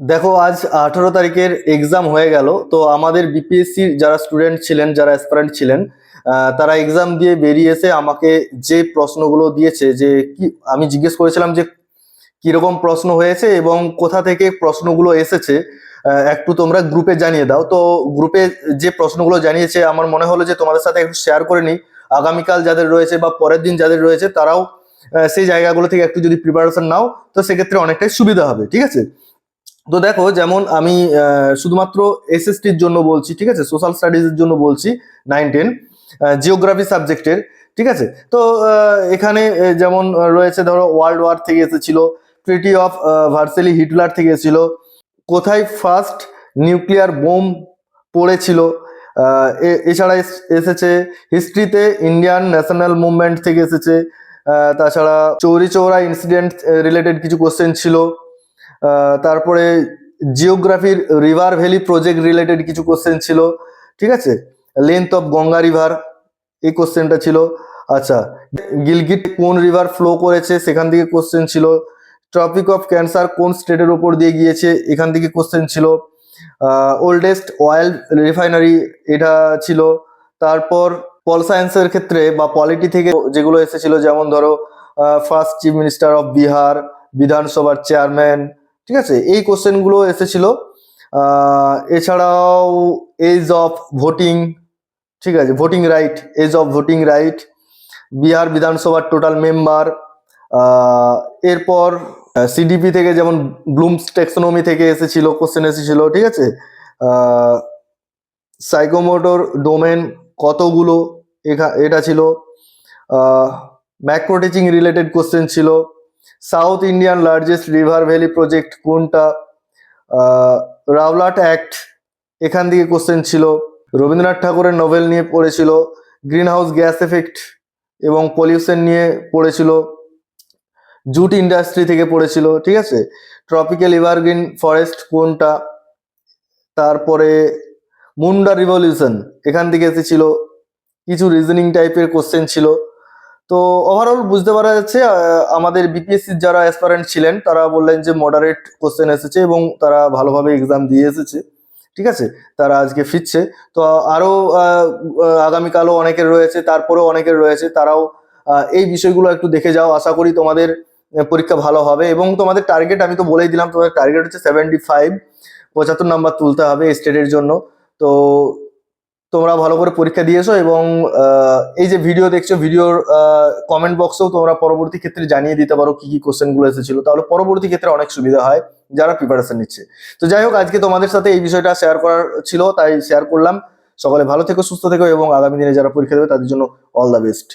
দেখো, আজ আঠারো তারিখের এক্সাম হয়ে গেল। তো আমাদের বিপিএসসি যারা স্টুডেন্ট ছিলেন, যারা অ্যাসপারেন্ট ছিলেন তারা এক্সাম দিয়ে বেরিয়ে এসে আমাকে যে প্রশ্নগুলো দিয়েছে, যে কি, আমি জিজ্ঞেস করেছিলাম যে কীরকম প্রশ্ন হয়েছে এবং কোথা থেকে প্রশ্নগুলো এসেছে একটু তোমরা গ্রুপে জানিয়ে দাও। তো গ্রুপে যে প্রশ্নগুলো জানিয়েছে, আমার মনে হলো যে তোমাদের সাথে একটু শেয়ার করে নিই। আগামীকাল যাদের রয়েছে বা পরের দিন যাদের রয়েছে, তারাও সেই জায়গাগুলো থেকে একটু যদি প্রিপারেশন নাও, তো সেক্ষেত্রে অনেকটাই সুবিধা হবে, ঠিক আছে? তো দেখো, যেমন আমি শুধুমাত্র এসএসটির জন্য বলছি, ঠিক আছে? সোশ্যাল স্টাডিজের জন্য বলছি নাইন টেন জিওগ্রাফি সাবজেক্টের ঠিক আছে? তো এখানে যেমন রয়েছে, ধরো ওয়ার্ল্ড ওয়ার থেকে এসেছিল ট্রিটি অফ ভার্সেলি হিটলার থেকে এসেছিল, কোথায় ফার্স্ট নিউক্লিয়ার বোম পড়েছিল এছাড়া এসেছে হিস্ট্রিতে ইন্ডিয়ান ন্যাশনাল মুভমেন্ট থেকে এসেছে তাছাড়া চৌরি চৌরা ইনসিডেন্ট রিলেটেড কিছু কোশ্চেন ছিল তারপরে জিওগ্রাফির রিভার ভ্যালি প্রজেক্ট রিলেটেড কিছু কোশ্চেন ছিল, ঠিক আছে? লেন্থ অফ গঙ্গা রিভার এই কোশ্চেনটা ছিল। আচ্ছা গিলগিট কোন রিভার ফ্লো করেছে, সেখান থেকে কোশ্চেন ছিল। ট্রপিক অফ ক্যান্সার কোন স্টেটের ওপর দিয়ে গিয়েছে, এখান থেকে কোশ্চেন ছিল। ওল্ডেস্ট অয়েল রিফাইনারি এটা ছিল। তারপর পল সায়েন্সের ক্ষেত্রে বা পলিটি থেকে যেগুলো এসেছিল, যেমন ধরো first chief minister of Bihar বিধানসভার চেয়ারম্যান ঠিক আছে? এই কোশ্চেনগুলো এসেছিল। এছাড়াও এজ অফ ভোটিং ঠিক আছে? Voting right age of voting right Bihar বিধানসভার টোটাল মেম্বার এরপর সিডিপি থেকে যেমন ব্লুমস টেক্সোনমি থেকে এসেছিল কোশ্চেন এসেছিল, ঠিক আছে? সাইকোমোটর ডোমেন কতগুলো? এটা ছিল ম্যাক্রো টিচিং রিলেটেড কোশ্চেন ছিল south Indian largest river valley project কোনটা? রাওলাট অ্যাক্ট এখান থেকে কোশ্চেন ছিল। রবীন্দ্রনাথ ঠাকুরের নোভেল নিয়ে পড়েছিল। গ্রিন হাউস গ্যাস এফেক্ট এবং পলিউশন নিয়ে পড়েছিল। জুট ইন্ডাস্ট্রি থেকে পড়েছিল, ঠিক আছে? ট্রপিক্যাল এভারগ্রিন ফরেস্ট কোনটা? তারপরে মুন্ডা রিভলিউশন এখান থেকে এসেছিল। কিছু রিজনিং টাইপের কোশ্চেন ছিল। তো ওভারঅল বুঝতে পারা যাচ্ছে আমাদের বিপিএসসির যারা অ্যাসপারেন্ট ছিলেন, তারা বললেন যে মডারেট কোশ্চেন এসেছে এবং তারা ভালোভাবে এক্সাম দিয়ে এসেছে, ঠিক আছে? তারা আজকে ফিরছে। তো আরও আগামীকালও অনেকের রয়েছে, তারপরেও অনেকের রয়েছে, তারাও এই বিষয়গুলো একটু দেখে যাও। আশা করি তোমাদের পরীক্ষা ভালো হবে এবং তোমাদের টার্গেট আমি তো বলেই দিলাম, তোমাদের টার্গেট হচ্ছে সেভেন্টি ফাইভ পঁচাত্তর নাম্বার তুলতে হবে স্টেটের জন্য। তো তোমরা ভালো করে পরীক্ষা দিয়েছ এবং এই যে ভিডিও দেখছ ভিডিওর কমেন্ট বক্সেও তোমরা পরবর্তী ক্ষেত্রে জানিয়ে দিতে পারো কি কি কোশ্চেনগুলো এসেছিল। তাহলে পরবর্তী ক্ষেত্রে অনেক সুবিধা হয় যারা প্রিপারেশন নিচ্ছে। তো যাই হোক, আজকে তোমাদের সাথে এই বিষয়টা শেয়ার করার ছিল, তাই শেয়ার করলাম। সকলে ভালো থেকো, সুস্থ থেকো এবং আগামী দিনে যারা পরীক্ষা দেবে, তাদের জন্য অল দ্য বেস্ট